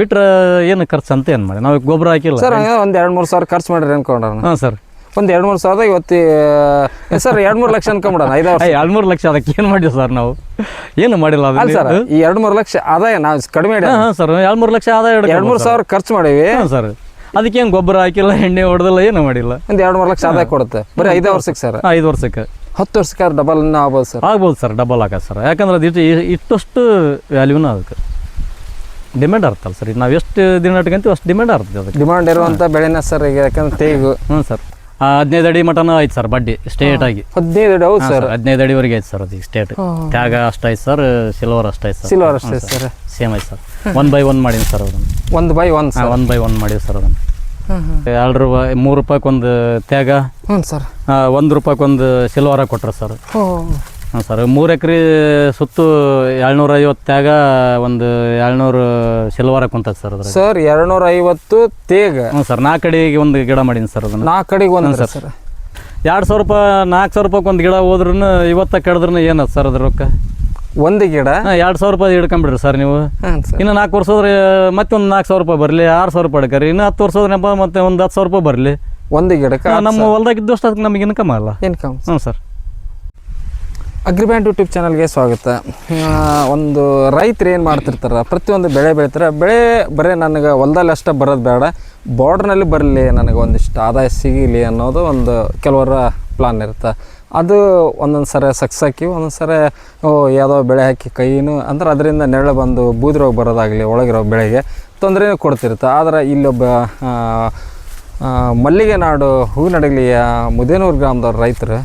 ಬಿಟ್ರೆ ಏನು ಖರ್ಚು ಅಂತ ಏನು ಮಾಡಿ? ನಾವು ಗೊಬ್ಬರ ಹಾಕಿಲ್ಲ. ಸರ್ ಒಂದು ಎರಡು ಮೂರು ಸಾವಿರ ಖರ್ಚು ಮಾಡಿರಿ ಅನ್ಕೊಂಡ್ರ ಹಾಂ ಸರ್. ಒಂದು ಎರಡು ಮೂರು ಸಾವಿರದ ಇವತ್ತಿ ಸರ್ ಎರಡು ಮೂರು ಲಕ್ಷ ಅನ್ಕೊಂಬಿಡೋಣ ಐದು ಎರಡು ಮೂರು ಲಕ್ಷ ಅದಕ್ಕೆ ಏನು ಮಾಡಿದ್ವಿ ಸರ್ ನಾವು? ಏನು ಮಾಡಿಲ್ಲ ಅಲ್ಲ ಸರ್ ಈ ಎರಡು ಮೂರು ಲಕ್ಷ ಆದಾಯ ನಾವು ಕಡಿಮೆ ಹಾಂ ಹಾಂ ಸರ್ ಎರಡು ಮೂರು ಲಕ್ಷ ಆದಾಯ ಎರಡು ಮೂರು ಸಾವಿರ ಖರ್ಚು ಮಾಡೀವಿ ಹಾಂ ಸರ್. ಅದಕ್ಕೇನು ಗೊಬ್ಬರ ಹಾಕಿಲ್ಲ ಎಣ್ಣೆ ಹೊಡೆದಿಲ್ಲ ಏನು ಮಾಡಿಲ್ಲ. ಒಂದು ಎರಡು ಮೂರು ಲಕ್ಷ ಆದಾಯ ಕೊಡುತ್ತೆ. ಬರೀ ಐದು ವರ್ಷಕ್ಕೆ ಸರ್. ಐದು ವರ್ಷಕ್ಕೆ. ಹತ್ತು ವರ್ಷಕ್ಕೆ ಡಬಲ್ ಆಗ್ಬೋದು ಸರ್. ಆಗ್ಬೋದು ಸರ್ ಡಬಲ್ ಹಾಕೋದು ಸರ್. ಯಾಕಂದ್ರೆ ಅದು ಇಷ್ಟಷ್ಟು ವ್ಯಾಲ್ಯೂನ ಅದಕ್ಕೆ. ಡಿಮ್ಯಾಂಡ್ ಆಗ್ತಲ್ಲ ಸರ್ ನಾವು ಎಷ್ಟು ದಿನ ಇಟ್ಕೊಂತೀವಿ ಅಷ್ಟು ಡಿಮ್ಯಾಂಡ್ ಆಗ್ತದೆ ಅದಕ್ಕೆ. ಡಿಮ್ಯಾಂಡ್ ಇರುವಂಥ ಬೆಳೆನ ಸರ್ ಈಗ ಯಾಕಂದ್ರೆ ತೇಗು. ಹ್ಞೂ ಸರ್ ಹದಿನೈದು ಅಡಿ ಮಟನ ಆಯ್ತು ಸರ್ ಬಡ್ಡಿ ಸ್ಟೇಟ್ ಆಗಿ. ಹದಿನೈದು ಅಡಿ ಹೌದು ಸರ್ ಹದಿನೈದು ಅಡಿವರೆಗೆ ಆಯ್ತು ಸರ್ ಅದಕ್ಕೆ ಸ್ಟೇಟ್ ತ್ಯಾಗ ಅಷ್ಟೈತೆ ಸರ್ ಸಿಲ್ವರ್ ಅಷ್ಟಾಯ್ತು ಸರ್ ಸಿಲ್ವರ್ ಅಷ್ಟೇ ಸರ್ ಸೇಮ್ ಆಯ್ತು ಸರ್ ಒನ್ ಬೈ ಒನ್ ಮಾಡೀನಿ ಸರ್ ಅದನ್ನು. ಒಂದು by one sir one by one ಮಾಡೀವಿ ಸರ್ ಅದನ್ನು. ಎರಡು ರೂಪಾಯಿ ಮೂರು ರೂಪಾಯಿಗೊಂದು ತ್ಯಾಗ. ಹ್ಞೂ ಸರ್ ರೂಪಾಯಿಗೆ ಒಂದು ಸಿಲ್ವರ ಕೊಟ್ರು ಸರ್ ಓ ಹಾಂ ಸರ್ ಮೂರು ಎಕರೆ ಸುತ್ತು ಏಳ್ನೂರ ಐವತ್ತು ತ್ಯಾಗ ಒಂದು ಏಳ್ನೂರು ಸಿಲ್ವಾರ ಕುಂತದ ಸರ್ ಅದ್ರ ಸರ್ ಎರಡ್ನೂರ ಐವತ್ತು ತೇಗ. ಹ್ಞೂ ಸರ್ ನಾಲ್ಕು ಕಡೆಗೆ ಒಂದು ಗಿಡ ಮಾಡೀನಿ ಸರ್ ಅದನ್ನು. ನಾಲ್ಕು ಕಡೆಗೆ ಒಂದು ಸರ್. ಎರಡು ಸಾವಿರ ರೂಪಾಯಿ ನಾಲ್ಕು ಸಾವಿರ ರೂಪಾಯಿ ಒಂದು ಗಿಡ ಹೋದ್ರೂ ಇವತ್ತ ಕಡಿದ್ರೂ ಏನದು ಸರ್ ಅದ್ರ ರೊಕ್ಕ? ಒಂದು ಗಿಡ? ಹಾಂ ಎರಡು ಸಾವಿರ ರೂಪಾಯಿ ಹಿಡ್ಕೊಂಬಿಡ್ರಿ ಸರ್ ನೀವು. ಸರ್. ಇನ್ನು ನಾಲ್ಕು ವರ್ಷದ್ರೆ ಮತ್ತೆ ಒಂದು ನಾಲ್ಕು ಸಾವಿರ ರೂಪಾಯಿ ಬರಲಿ ಆರು ಸಾವಿರ ರೂಪಾಯಿ ಹಿಡ್ಕರಿ ಇನ್ನು ಹತ್ತು ವರ್ಷ ಹೋದ್ರಪ್ಪ ಮತ್ತೆ ಒಂದು ಹತ್ತು ಸಾವಿರ ರೂಪಾಯಿ ಬರಲಿ. ಒಂದು ಗಿಡಕ್ಕೆ ನಮ್ಮ ಹೊಲ್ದಾಗ ಇದ್ದಷ್ಟು ಅದಕ್ಕೆ ನಮಗೆ ಇನ್ಕಮ್ ಅಲ್ಲ. ಇನ್ಕಮ್ ಹ್ಞೂ ಸರ್. ಅಗ್ರಿಬ್ಯಾಂಡ್ ಯೂಟ್ಯೂಬ್ ಚಾನಲ್ಗೆ ಸ್ವಾಗತ. ಒಂದು ರೈತರು ಏನು ಮಾಡ್ತಿರ್ತಾರೆ? ಪ್ರತಿಯೊಂದು ಬೆಳೆ ಬೆಳಿತಾರೆ. ಬೆಳೆ ಬರೀ ನನಗೆ ಹೊಲದಲ್ಲಿ ಅಷ್ಟೇ ಬರೋದು ಬೇಡ. ಬಾರ್ಡ್ರ್ನಲ್ಲಿ ಬರಲಿ ನನಗೆ ಒಂದಿಷ್ಟು ಆದಾಯ ಸಿಗಲಿ ಅನ್ನೋದು ಒಂದು ಕೆಲವರ ಪ್ಲಾನ್ ಇರುತ್ತೆ. ಅದು ಒಂದೊಂದು ಸರಿ ಸಕ್ಸ್ ಹಾಕಿ ಒಂದೊಂದು ಸರಿ ಯಾವುದೋ ಬೆಳೆ ಹಾಕಿ ಕೈನು, ಅಂದ್ರೆ ಅದರಿಂದ ನೆರಳು ಬಂದು ಬೂದಿ ರೋಗ ಬರೋದಾಗಲಿ, ಒಳಗಿರೋ ಬೆಳೆಗೆ ತೊಂದರೆನೂ ಕೊಡ್ತಿರುತ್ತೆ. ಆದರೆ ಇಲ್ಲೊಬ್ಬ ಮಲ್ಲಿಗೆ ನಾಡು ಹೂವಿನಡಗಲಿಯ ಮುದೇನೂರು ಗ್ರಾಮದವ್ರ ರೈತರು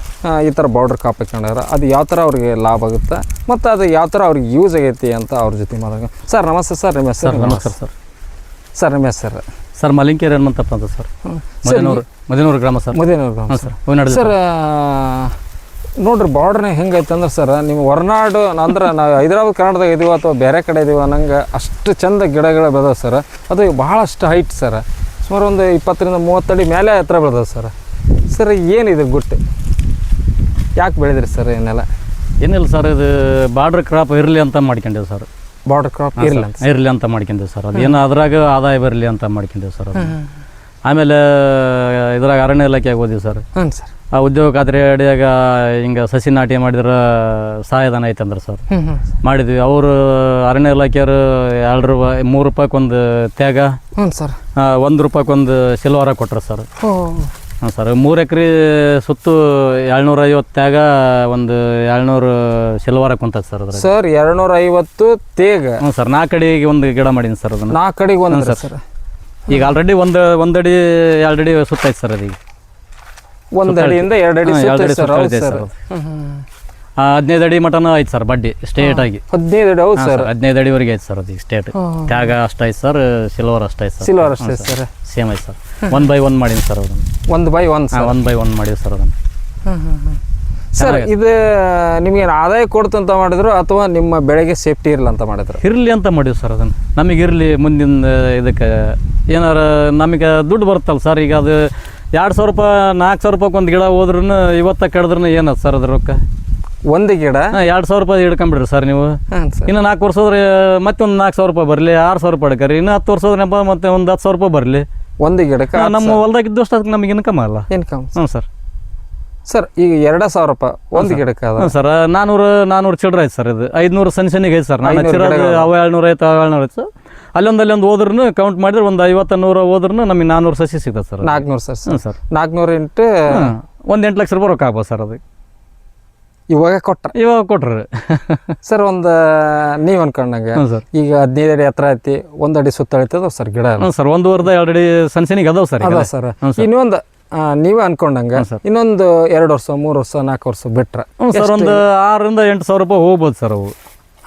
ಈ ಥರ ಬಾರ್ಡ್ರ್ ಕಾಪ್ ಹಾಕೊಂಡಾರ ಅದು ಯಾವ ಥರ ಅವ್ರಿಗೆ ಲಾಭ ಆಗುತ್ತೆ? ಮತ್ತು ಅದು ಯಾವ ಥರ ಅವ್ರಿಗೆ ಯೂಸ್ ಆಗೈತಿ ಅಂತ ಅವ್ರ ಜೊತೆ ಮಾತಾಡ ಸರ್ ನಮಸ್ತೆ ಸರ್ ನಿಮ್ಮ ಸರ್ ಹೆಸರು ನಮಸ್ಕಾರ ಸರ್. ಸರ್ ನಿಮ್ಮ ಹೆಸರು? ಸರ್ ಮಲಿಂಕೇರಿ ಹನುಮಂತಪ್ಪ ಅಂತ ಸರ್ ಮದೇನೂರು ಮದೇನೂರು ಗ್ರಾಮ ಸರ್. ಮದೇನೂರು ಗ್ರಾಮ ಸರ್. ಹೂವಿನಡ ಸರ್ ನೋಡ್ರಿ ಬಾರ್ಡ್ರ್ನ ಹೆಂಗೈತೆ ಅಂದ್ರೆ ಸರ್ ನಿಮ್ಮ ಹೊರನಾಡು ಅಂದ್ರೆ ನಾವು ಹೈದರಾಬಾದ್ ಕರ್ನಾಟಕದಾಗ ಇದೀವೋ ಅಥವಾ ಬೇರೆ ಕಡೆ ಇದೀವೋ ನಂಗೆ ಅಷ್ಟು ಚಂದ ಗಿಡಗಳು ಬೆಳೆದವು ಸರ್. ಅದು ಭಾಳಷ್ಟು ಹೈಟ್ ಸರ್. ಸುಮಾರು ಒಂದು ಇಪ್ಪತ್ತರಿಂದ ಮೂವತ್ತಡಿ ಮೇಲೆ ಹತ್ರ ಬೆಳೆದವು ಸರ್. ಸರ್ ಏನಿದೆ ಗುಟ್ಟೆ? ಯಾಕೆ ಬೆಳೆದ್ರಿ ಸರ್ ಏನೆಲ್ಲ ಏನಿಲ್ಲ ಸರ್ ಇದು ಬಾರ್ಡ್ರ್ ಕ್ರಾಪ್ ಇರಲಿ ಅಂತ ಮಾಡ್ಕೊಂಡಿವಿ ಸರ್. ಬಾರ್ಡರ್ ಕ್ರಾಪ್ ಇರಲಿ ಇರಲಿ ಅಂತ ಮಾಡ್ಕೊಂಡಿವಿ ಸರ್. ಅದೇನು ಏನು ಅದ್ರಾಗ ಆದಾಯ ಬರಲಿ ಅಂತ ಮಾಡ್ಕೊಂಡಿವಿ ಸರ್. ಆಮೇಲೆ ಇದ್ರಾಗ ಅರಣ್ಯ ಇಲಾಖೆಗೆ ಹೋದಿವಿ ಸರ್. ಹ್ಞೂ ಸರ್. ಆ ಉದ್ಯೋಗ ಖಾತ್ರಿ ಅಡಿಯಾಗ ಹಿಂಗೆ ಸಸಿ ನಾಟಿ ಮಾಡಿದ್ರೆ ಸಹಾಯಧನ ಐತಂದ್ರೆ ಸರ್. ಮಾಡಿದ್ವಿ. ಅವರು ಅರಣ್ಯ ಇಲಾಖೆಯವರು ಎರಡು ರೂಪಾಯಿ ಮೂರು ರೂಪಾಯಿಗೊಂದು ತ್ಯಾಗ ಹ್ಞೂ ಸರ್. ಒಂದು ರೂಪಾಯಿಗೊಂದು ಸಿಲ್ವಾರ ಕೊಟ್ರು ಸರ್. ಹಾಂ ಸರ್ ಮೂರು ಎಕರೆ ಸುತ್ತು ಏಳ್ನೂರ ಐವತ್ತು ತ್ಯಾಗ ಒಂದು ಏಳ್ನೂರು ಸಿಲ್ವಾರ ಕುಂತದ ಸರ್ ಸರ್ ಎರಡ್ನೂರ ಐವತ್ತು ತೇಗ. ಹ್ಞೂ ಸರ್ ನಾಲ್ಕು ಕಡೆಗೆ ಒಂದು ಗಿಡ ಮಾಡೀನಿ ಸರ್ ಅದನ್ನು. ನಾಲ್ಕು ಕಡೆಗೆ ಒಂದು ಸರ್. ಈಗ ಆಲ್ರೆಡಿ ಒಂದು ಒಂದು ಅಡಿ ಎರಡು ಅಡಿ ಸುತ್ತೈತೆ ಸರ್ ಅದೀಗ. ಒಂದು ಅಡಿಯಿಂದ ಎರಡು ಅಡಿ ಎರಡು ಅಡಿ ಸರ್ ಹದಿನೈದು ಅಡಿ ಮಟನ ಐತೆ ಸರ್ ಬಡ್ಡಿ ಸ್ಟೇಟ್ ಆಗಿ. ಹದಿನೈದು ಅಡಿ ಹೌದು ಸರ್. ಹದಿನೈದು ಅಡಿವರೆಗೆ ಐತೆ ಸರ್ ಅದಕ್ಕೆ ಸ್ಟೇಟ್ ತ್ಯಾಗ ಅಷ್ಟೈತೆ ಸರ್ ಸಿಲ್ವರ್ ಅಷ್ಟು ಸರ್. ಸಿಲ್ವರ್ ಅಷ್ಟೇ ಸರ್. ಸೇಮ್ ಐತೆ ಸರ್. ಒನ್ ಬೈ ಒನ್ ಮಾಡೀನಿ ಸರ್ ಅದನ್ನು. ಒಂದು by one sir. One by one ಮಾಡೀವಿ ಸರ್ ಅದನ್ನು. ಸರ್ ಇದು ನಿಮಗೆ ಆದಾಯ ಕೊಡ್ತಂತ ಮಾಡಿದ್ರು ಅಥವಾ ನಿಮ್ಮ ಬೆಳೆಗೆ ಸೇಫ್ಟಿ ಇರಲಿ ಅಂತ ಮಾಡಿದ್ರು? ಇರಲಿ ಅಂತ ಮಾಡೀವಿ ಸರ್ ಅದನ್ನು. ನಮಗೆ ಇರಲಿ ಮುಂದಿನ ಇದಕ್ಕೆ. ಏನಾರ ನಮಗೆ ದುಡ್ಡು ಬರುತ್ತಲ್ಲ ಸರ್ ಈಗ ಅದು ಎರಡು ಸಾವಿರ ರೂಪಾಯಿ ನಾಲ್ಕು ಸಾವಿರ ರೂಪಾಯಿ ಒಂದು ಗಿಡ ಹೋದ್ರೂ ಇವತ್ತ ಕಡಿದ್ರೂ ಏನು ಸರ್ ಅದ್ರ ರೊಕ್ಕ? ಒಂದು ಗಿಡ? ಎರಡು ಸಾವಿರ ರೂಪಾಯಿ ಹಿಡ್ಕೊಂಬಿಡ್ರಿ ಸರ್ ನೀವು. ಇನ್ನು ನಾಲ್ಕು ವರ್ಷ ಹೋದ್ರೆ ಮತ್ತೆ ಒಂದು ನಾಲ್ಕು ಸಾವಿರ ರೂಪಾಯಿ ಬರಲಿ ಆರು ಸಾವಿರ ರೂಪಾಯಿ ಹಿಡ್ಕರಿ ಇನ್ನು ಹತ್ತು ವರ್ಷ ಹೋದ್ರೆ ಮತ್ತೆ ಒಂದು ಹತ್ತು ಸಾವಿರ ರೂಪಾಯಿ ಬರಲಿ. ಒಂದು ಗಿಡಕ್ಕೆ ನಮ್ಮ ಹೊಲ್ದಾಗ ಇದ್ದಷ್ಟು ಅದಕ್ಕೆ ನಮಗೆ ಇನ್ಕಮ್ ಅಲ್ಲ. ಇನ್ಕಮ್ ಹ್ಞೂ ಸರ್. ಸರ್ ಈಗ ಎರಡು ಸಾವಿರ ರೂಪಾಯಿ ಒಂದು ಗಿಡಕ್ಕೆ ಅದ. ಹ್ಞೂ ಸರ್. ನಾನೂರು ನಾನೂರು ಚಿಲ್ಲರೆ ಆಯ್ತು ಸರ್ ಇದು. ಐದುನೂರು ಸಣ್ಣ ಸಣ್ಣಿಗೆ ಐತೆ ಸರ್. ನಾನು ಅವು ಅವ ಏಳ್ನೂರು ಐತೆ ಅವ ಏಳ್ನೂರು ಐತೆ ಸರ್. ಅಲ್ಲೊಂದು ಅಲ್ಲೊಂದು ಹೋದ್ರೂ ಕೌಂಟ್ ಮಾಡಿದ್ರೆ ಒಂದು ಐವತ್ತು ನೂರು ಹೋದ್ರೂ ನಮಗೆ ನಾನ್ನೂರು ಸಸಿ ಸಿಗ್ತದೆ ಸರ್ ನಾಲ್ಕುನೂರು ಸರ್ ಹ್ಞೂ ಸರ್. ನಾಲ್ಕುನೂರು ಎಂಟು ಒಂದು ಎಂಟು ಲಕ್ಷ ರೂಪಾಯಿ ರೊಕ್ಕ ಆಗ್ಬೋದು ಸರ್ ಅದಕ್ಕೆ ಇವಾಗ ಕೊಟ್ರ. ಇವಾಗ ಕೊಟ್ರಿ. ಸರ್ ಒಂದು ನೀವು ಅನ್ಕೊಂಡಂಗೆ. ಸರ್. ಈಗ ಹದಿನೈದು ಅಡಿ ಹತ್ರ ಐತಿ ಒಂದು ಅಡಿ ಸುತ್ತ ಅಳಿತದ ಸರ್ ಗಿಡ? ಸರ್ ಒಂದೂವರೆದ ಎರಡು ಅಡಿ ಸನ್ಸನಿಗೆ ಅದಾವ ಸರ್ ಅದ ಸರ್. ಇನ್ನೊಂದು ನೀವು ನೀವೇ ಅನ್ಕೊಂಡಂಗೆ ಇನ್ನೊಂದು ಎರಡು ವರ್ಷ ಮೂರು ವರ್ಷ ನಾಲ್ಕು ವರ್ಷ ಬಿಟ್ರೆ ಸರ್ ಒಂದು ಆರರಿಂದ ಎಂಟು ಸಾವಿರ ರೂಪಾಯಿ ಹೋಗ್ಬೋದು ಸರ್ ಅವು.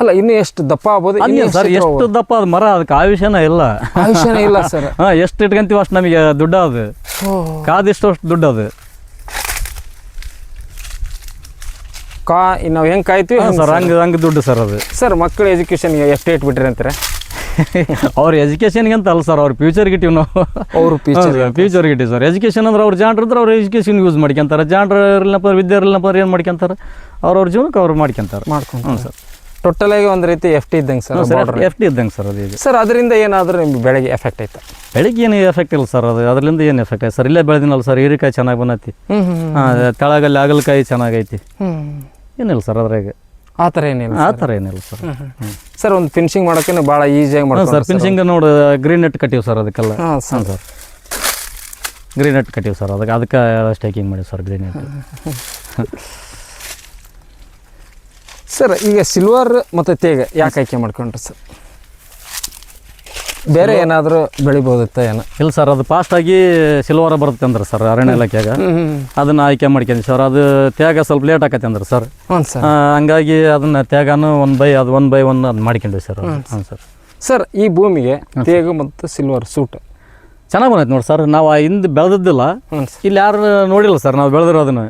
ಅಲ್ಲ ಇನ್ನು ಎಷ್ಟು ದಪ್ಪ ಆಗ್ಬೋದು ಇನ್ನು ಅಲ್ಲಿ ಸರ್ ಎಷ್ಟು ದಪ್ಪ ಅದು ಮರ ಅದಕ್ಕೆ ಆಯುಷ್ಯನ ಇಲ್ಲ. ಆಯುಷ್ಯನೇ ಇಲ್ಲ ಸರ್. ಹಾ ಎಷ್ಟು ಇಟ್ಕೊಂತೀವಿ ಅಷ್ಟು ನಮಗೆ ದುಡ್ಡು ಅದು. ಕಾದಿಷ್ಟು ಅಷ್ಟು ದುಡ್ಡು ಅದು. ಕಾ ನಾವು ಹೆಂಗೆ ಕಾಯ್ತೀವಿ? ಹಾಂ ಸರ್ ಹಂಗೆ ಹಂಗೆ ದುಡ್ಡು ಸರ್ ಅದು. ಸರ್ ಮಕ್ಕಳ ಎಜುಕೇಷನ್ಗೆ ಎಷ್ಟು ಇಟ್ಬಿಟ್ರಿ ಅಂತಾರೆ ಅವ್ರ ಎಜುಕೇಷನ್ಗೆ ಅಂತ ಅಲ್ಲ ಸರ್ ಅವ್ರ ಫ್ಯೂಚರ್ ಇಟ್ಟಿವಿ ನಾವು. ಅವ್ರ ಫ್ಯೂಚರ್ ಇಟ್ಟಿವಿ ಸರ್. ಎಜುಕೇಶನ್ ಅಂದ್ರೆ ಅವ್ರು ಜಾಣ್ರು ಇದ್ರೆ ಅವ್ರ ಎಜುಕೇಶನ್ ಯೂಸ್ ಮಾಡ್ಕೊಂತಾರೆ. ಜಾಂಡ್ರ ಇರ್ಲಪ್ಪ ವಿದ್ಯೆ ಇರ್ಲಪ್ಪ ಏನು ಮಾಡ್ಕೊಂತಾರೆ? ಅವ್ರವ್ರ ಜೀವನಕ್ಕೆ ಅವ್ರು ಮಾಡ್ಕೊಂತಾರೆ. ಮಾಡ್ಕೊಂಡು ಹ್ಞೂ ಸರ್. ಟೋಟಲ್ ಆಗಿ ಒಂದು ರೀತಿ ಎಫ್ ಟಿ ಇದ್ದಂಗೆ ಸರ್ ಸರ್ ಎಫ್ ಟಿ ಇದ್ದಂಗೆ ಸರ್ ಅದು ಈಗ. ಸರ್ ಅದರಿಂದ ಏನಾದರೂ ನಿಮ್ಗೆ ಬೆಳಗ್ಗೆ ಎಫೆಕ್ಟ್ ಆಯ್ತಾ? ಬೆಳಿಗ್ಗೆ ಏನು ಎಫೆಕ್ಟ್ ಇಲ್ಲ ಸರ್ ಅದು ಅದರಿಂದ ಏನು ಎಫೆಕ್ಟ್ ಆಯ್ತು? ಸರ್ ಇಲ್ಲೇ ಬೆಳೆದಿನಲ್ಲ ಸರ್ ಹೀರಿಕಾಯಿ ಚೆನ್ನಾಗಿ ಬಂದೈತಿ. ಹಾಂ ತೆಳಗಲ್ಲಿ ಆಗಲಕಾಯಿ ಚೆನ್ನಾಗೈತಿ. ಏನಿಲ್ಲ ಸರ್ ಅದ್ರಾಗ. ಆ ಥರ ಏನಿಲ್ಲ ಆ ಥರ ಏನಿಲ್ಲ ಸರ್ ಸರ್ ಒಂದು ಫಿನಿಶಿಂಗ್ ಮಾಡೋಕೆ ಭಾಳ ಈಸಿಯಾಗಿ ಮಾಡೋದು ಸರ್ ಫಿನಿಶಿಂಗ್ ನೋಡಿ ಗ್ರೀನ್ ನೆಟ್ ಕಟ್ಟಿವಿ ಸರ್ ಅದಕ್ಕೆಲ್ಲ. ಹಾಂ ಸರ್ ಗ್ರೀನ್ ನೆಟ್ ಕಟ್ಟಿವಿ ಸರ್ ಅದಕ್ಕೆ ಅದಕ್ಕೆ ಸ್ಟೇಕಿಂಗ್ ಮಾಡಿವಿ ಸರ್ ಗ್ರೀನ್ ನೆಟ್ ಸರ್ ಈಗ ಸಿಲ್ವರ್ ಮತ್ತು ತೇಗ ಯಾಕೆ ಆಯ್ಕೆ ಮಾಡ್ಕೊಂಡ್ರಿ ಸರ್ ಬೇರೆ ಏನಾದರೂ ಬೆಳಿಬೋದಿತ್ತ ಏನೋ? ಇಲ್ಲ ಸರ್ ಅದು ಫಾಸ್ಟಾಗಿ ಸಿಲ್ವರ ಬರುತ್ತೆ ಅಂದ್ರೆ ಸರ್ ಅರಣ್ಯ ಇಲಾಖೆಯಾಗ. ಅದನ್ನು ಆಯ್ಕೆ ಮಾಡ್ಕೊಂಡು ಸರ್ ಅದು ತ್ಯಾಗ ಸ್ವಲ್ಪ ಲೇಟ್ ಆಕತ್ತೆ ಅಂದ್ರೆ ಸರ್ ಹಂಗಾಗಿ ಅದನ್ನು ತ್ಯಾಗನು ಒನ್ ಬೈ ಅದು ಒನ್ ಬೈ ಒನ್ ಅದು ಮಾಡ್ಕೊಂಡ್ವಿ ಸರ್ ಹಾಂ ಸರ್ ಸರ್ ಈ ಭೂಮಿಗೆ ತೇಗ ಮತ್ತು ಸಿಲ್ವರ್ ಸೂಟ್ ಚೆನ್ನಾಗಿ ಬಂದೈತೆ ನೋಡಿ ಸರ್. ನಾವು ಹಿಂದೆ ಬೆಳೆದಿದ್ದಿಲ್ಲ. ಇಲ್ಲಿ ಯಾರು ನೋಡಿಲ್ಲ ಸರ್ ನಾವು ಬೆಳೆದಿರೋದನ್ನು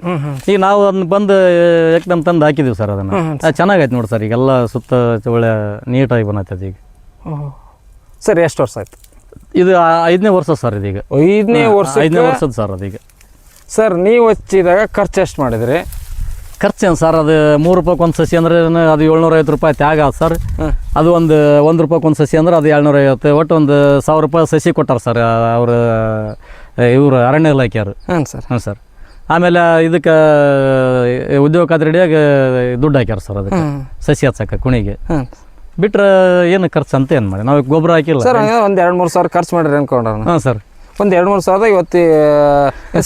ಈಗ ನಾವು ಅದನ್ನ ಬಂದು ಏಕದಮ್ ತಂದು ಹಾಕಿದ್ದೀವಿ ಸರ್ ಅದನ್ನು. ಅದು ಚೆನ್ನಾಗೈತೆ ನೋಡಿ ಸರ್. ಈಗೆಲ್ಲ ಸುತ್ತ ಒಳ್ಳೆ ನೀಟಾಗಿ ಬಂದೈತೆ ಈಗ. ಸರ್ ಎಷ್ಟು ವರ್ಷ ಆಯ್ತು? ಇದು ಐದನೇ ವರ್ಷ ಸರ್ ಇದೀಗ ಐದನೇ ವರ್ಷ ಐದನೇ ವರ್ಷದ ಸರ್ ಅದೀಗ ಸರ್ ನೀವು ಹಚ್ಚಿದಾಗ ಖರ್ಚು ಎಷ್ಟು ಮಾಡಿದ್ರಿ? ಖರ್ಚೇನು ಸರ್? ಅದು ಮೂರು ರೂಪಾಯಿ ಒಂದು ಸಸಿ ಅಂದ್ರೆ ಅದು ಏಳ್ನೂರ ಐವತ್ತು ರೂಪಾಯಿ ತ್ಯಾಗ ಸರ್ ಅದು ಒಂದು ಒಂದು ರೂಪಾಯಿ ಒಂದು ಸಸಿ ಅಂದ್ರೆ ಅದು ಏಳ್ನೂರ ಐವತ್ತು ಒಟ್ಟು ಒಂದು ಸಾವಿರ ರೂಪಾಯಿ ಸಸಿ ಕೊಟ್ಟಾರ ಸರ್ ಅವರು ಇವರು ಅರಣ್ಯ ಇಲಾಖೆಯವರು. ಹಾಂ ಸರ್. ಹಾಂ ಸರ್. ಆಮೇಲೆ ಇದಕ್ಕೆ ಉದ್ಯೋಗ ಖಾತ್ರಿ ಹಿಡಿಯಾಗ ದುಡ್ಡು ಹಾಕ್ಯಾರ ಸರ್ ಅದಕ್ಕೆ. ಸಸಿ ಹಚ್ಚಕ್ಕೆ ಕುಣಿಗೆ. ಬಿಟ್ರ ಬಿಟ್ರೆ ಏನು ಖರ್ಚು ಅಂತ ಏನು ಮಾಡಿ? ನಾವು ಗೊಬ್ಬರ ಹಾಕಿಲ್ಲ. ಸರ್ ಒಂದು ಎರಡು ಮೂರು ಸಾವಿರ ಖರ್ಚು ಮಾಡಿರಿ ಅನ್ಕೊಂಡ್ರೆ ಹಾಂ ಸರ್. ಒಂದು ಎರಡು ಮೂರು ಸಾವಿರದ ಇವತ್ತು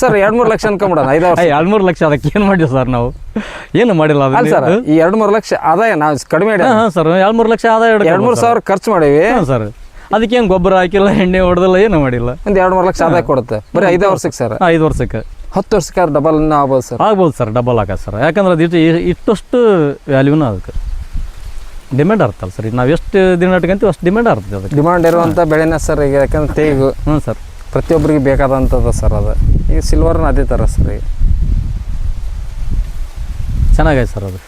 ಸರ್ ಎರಡು ಮೂರು ಲಕ್ಷ ಅನ್ಕೊಂಬಿಡೋಣ ಐದು ವರ್ಷ. ಎರಡು ಮೂರು ಲಕ್ಷ ಅದಕ್ಕೆ ಏನು ಮಾಡಿಲ್ಲ ಸರ್ ನಾವು? ಏನು ಮಾಡಿಲ್ಲ ಅಲ್ಲ ಸರ್ ಈ ಎರಡು ಮೂರು ಲಕ್ಷ ಆದಾಯ ನಾವು ಕಡಿಮೆ ಹಾಂ ಸರ್ ಎರಡು ಮೂರು ಲಕ್ಷ ಆದಾಯ ಎರಡು ಮೂರು ಸಾವಿರ ಖರ್ಚು ಮಾಡೀವಿ ಸರ್. ಅದಕ್ಕೆ ಅದಕ್ಕೇನು ಗೊಬ್ಬರ ಹಾಕಿಲ್ಲ ಎಣ್ಣೆ ಹೊಡೆದಿಲ್ಲ ಏನು ಮಾಡಿಲ್ಲ. ಒಂದು ಎರಡು ಮೂರು ಲಕ್ಷ ಆದಾಯ ಕೊಡುತ್ತೆ. ಬರೀ ಐದು ವರ್ಷಕ್ಕೆ ಸರ್. ಐದು ವರ್ಷಕ್ಕೆ. ಹತ್ತು ವರ್ಷಕ್ಕೆ ಡಬಲ್ ಆಗ್ಬೋದು ಸರ್. ಆಗ್ಬೋದು ಸರ್ ಡಬಲ್ ಹಾಕೋದು ಸರ್. ಯಾಕಂದ್ರೆ ಅದು ಇಷ್ಟಷ್ಟು ವ್ಯಾಲ್ಯೂನ ಅದಕ್ಕೆ. ಡಿಮ್ಯಾಂಡ್ ಆಗ್ತಲ್ಲ ಸರ್. ಈಗ ನಾವು ಎಷ್ಟು ದಿನ ಇಟ್ಕೊಂತೀವಿ ಅಷ್ಟು ಡಿಮ್ಯಾಂಡ್ ಆಗ್ತದೆ ಅದಕ್ಕೆ. ಡಿಮ್ಯಾಂಡ್ ಇರುವಂಥ ಬೆಳೆನ ಸರ್ ಈಗ ಯಾಕಂದ್ರೆ ತೇಗು. ಹ್ಞೂ ಸರ್. ಪ್ರತಿಯೊಬ್ಬರಿಗೆ ಬೇಕಾದಂಥದ್ದು ಸರ್ ಅದು. ಈಗ ಸಿಲ್ವರ್ನ ಅದೇ ಥರ ಸರ್ ಈಗ. ಚೆನ್ನಾಗೈತೆ ಸರ್ ಅದು.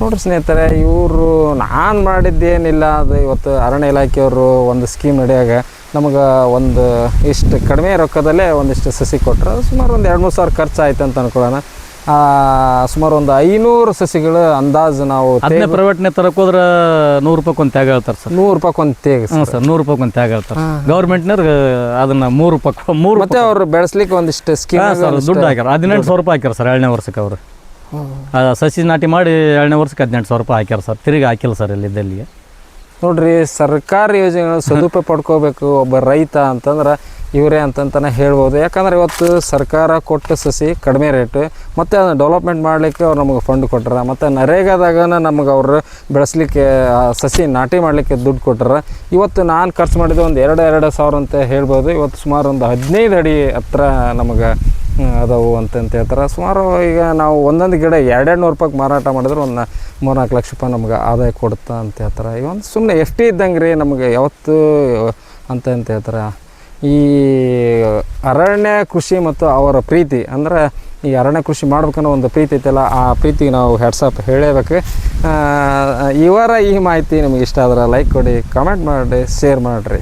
ನೋಡ್ರಿ ಸ್ನೇಹಿತರೆ ಇವರು ನಾನು ಮಾಡಿದ್ದೇನಿಲ್ಲ ಅದು ಇವತ್ತು ಅರಣ್ಯ ಇಲಾಖೆಯವರು ಒಂದು ಸ್ಕೀಮ್ ನಡೆಯಾಗ ನಮಗೆ ಒಂದು ಇಷ್ಟು ಕಡಿಮೆ ರೊಕ್ಕದಲ್ಲೇ ಒಂದಿಷ್ಟು ಸಸಿ ಕೊಟ್ಟರು ಸುಮಾರು ಒಂದು ಎರಡು ಮೂರು ಸಾವಿರ ಖರ್ಚು ಆಯ್ತು ಅಂತ ಅನ್ಕೊಳ್ಳೋಣ. ಆ, ಸುಮಾರು ಒಂದು ಐನೂರು ಸಸಿಗಳು ಅಂದಾಜು ನಾವು ಅದನ್ನೇ ಪ್ರೈವೇಟ್ನೇ ತರಕ್ಕೆ ಹೋದ್ರೆ ನೂರು ರೂಪಾಯಿ ಒಂದು ತ್ಯಾಗ ಹೇಳ್ತಾರೆ ಸರ್. ನೂರು ರೂಪಾಯಿ ಒಂದು ತೇಗ ಹ್ಞೂ ಸರ್. ನೂರು ರೂಪಾಯಿ ಒಂದು ತ್ಯಾಗ ಹೇಳ್ತಾರೆ ಗೌರ್ಮೆಂಟ್ನವ್ರು ಅದನ್ನ ಮೂರು ರೂಪಾಯಿ ಮೂರು ಮತ್ತೆ ಅವ್ರು ಬೆಳೆಸ್ಲಿಕ್ಕೆ ಒಂದಿಷ್ಟು ಸ್ಕೀಮ್ ಸರ್ ದುಡ್ಡು ಹಾಕ್ಯಾರ. ಹದಿನೆಂಟು ಸಾವಿರ ರೂಪಾಯಿ ಹಾಕ್ಯಾರ ಸರ್ ಎರಡನೇ ವರ್ಷಕ್ಕೆ ಅವರು. ಸಸಿ ನಾಟಿ ಮಾಡಿ ಎರಡನೇ ವರ್ಷಕ್ಕೆ ಹದಿನೆಂಟು ಸಾವಿರ ರೂಪಾಯಿ ಹಾಕ್ಯಾರ ಸರ್. ತಿರುಗಿ ಹಾಕಿಲ್ಲ ಸರ್ ಇಲ್ಲಿದ್ದಲ್ಲಿಗೆ. ನೋಡ್ರಿ ಸರ್ಕಾರಿ ಯೋಜನೆಗಳು ಸದುಪಯೋಗ ಪಡ್ಕೋಬೇಕು ಒಬ್ಬ ರೈತ ಅಂತಂದ್ರೆ ಇವರೇ ಅಂತಂತಾನೆ ಹೇಳ್ಬೋದು. ಯಾಕಂದ್ರೆ ಇವತ್ತು ಸರ್ಕಾರ ಕೊಟ್ಟ ಸಸಿ ಕಡಿಮೆ ರೇಟ್ ಮತ್ತು ಅದನ್ನ ಡೆವಲಪ್ಮೆಂಟ್ ಮಾಡಲಿಕ್ಕೆ ಅವ್ರು ನಮಗೆ ಫಂಡ್ ಕೊಟ್ಟಾರ ಮತ್ತು ನರೇಗಾದಾಗ ನಮಗೆ ಅವರು ಬೆಳೆಸಲಿಕ್ಕೆ ಸಸಿ ನಾಟಿ ಮಾಡಲಿಕ್ಕೆ ದುಡ್ಡು ಕೊಟ್ಟಾರ ಇವತ್ತು ನಾನು ಖರ್ಚು ಮಾಡಿದ್ದು ಒಂದು ಎರಡು ಎರಡು ಸಾವಿರ ಅಂತ ಹೇಳ್ಬೋದು. ಇವತ್ತು ಸುಮಾರು ಒಂದು ಹದಿನೈದು ಅಡಿ ಹತ್ರ ನಮಗೆ ಅದಾವು ಅಂತಂತ ಹೇಳ್ತಾರೆ. ಸುಮಾರು ಈಗ ನಾವು ಒಂದೊಂದು ಗಿಡ ಎರಡೆರಡು ನೂರು ರೂಪಾಯಿಗೆ ಮಾರಾಟ ಮಾಡಿದ್ರೆ ಒಂದು ಮೂರ್ನಾಲ್ಕು ಲಕ್ಷ ರೂಪಾಯಿ ನಮ್ಗೆ ಆದಾಯ ಕೊಡುತ್ತಾ ಅಂತ ಹೇಳ್ತಾರೆ. ಈಗ ಒಂದು ಸುಮ್ಮನೆ ಎಷ್ಟೇ ಇದ್ದಂಗೆ ರೀ ನಮಗೆ ಯಾವತ್ತು ಅಂತ ಅಂತ ಹೇಳ್ತಾರೆ. ಈ ಅರಣ್ಯ ಕೃಷಿ ಮತ್ತು ಅವರ ಪ್ರೀತಿ, ಅಂದ್ರೆ ಈ ಅರಣ್ಯ ಕೃಷಿ ಮಾಡ್ಬೇಕನ್ನೋ ಒಂದು ಪ್ರೀತಿ ಐತಲ್ಲ, ಆ ಪ್ರೀತಿಗೆ ನಾವು ಹೆಡ್ಸಪ್ ಹೇಳಬೇಕು. ಇವರ ಈ ಮಾಹಿತಿ ನಿಮಗೆ ಇಷ್ಟ ಆದ್ರೆ ಲೈಕ್ ಕೊಡಿ ಕಮೆಂಟ್ ಮಾಡಿ ಶೇರ್ ಮಾಡಿರಿ.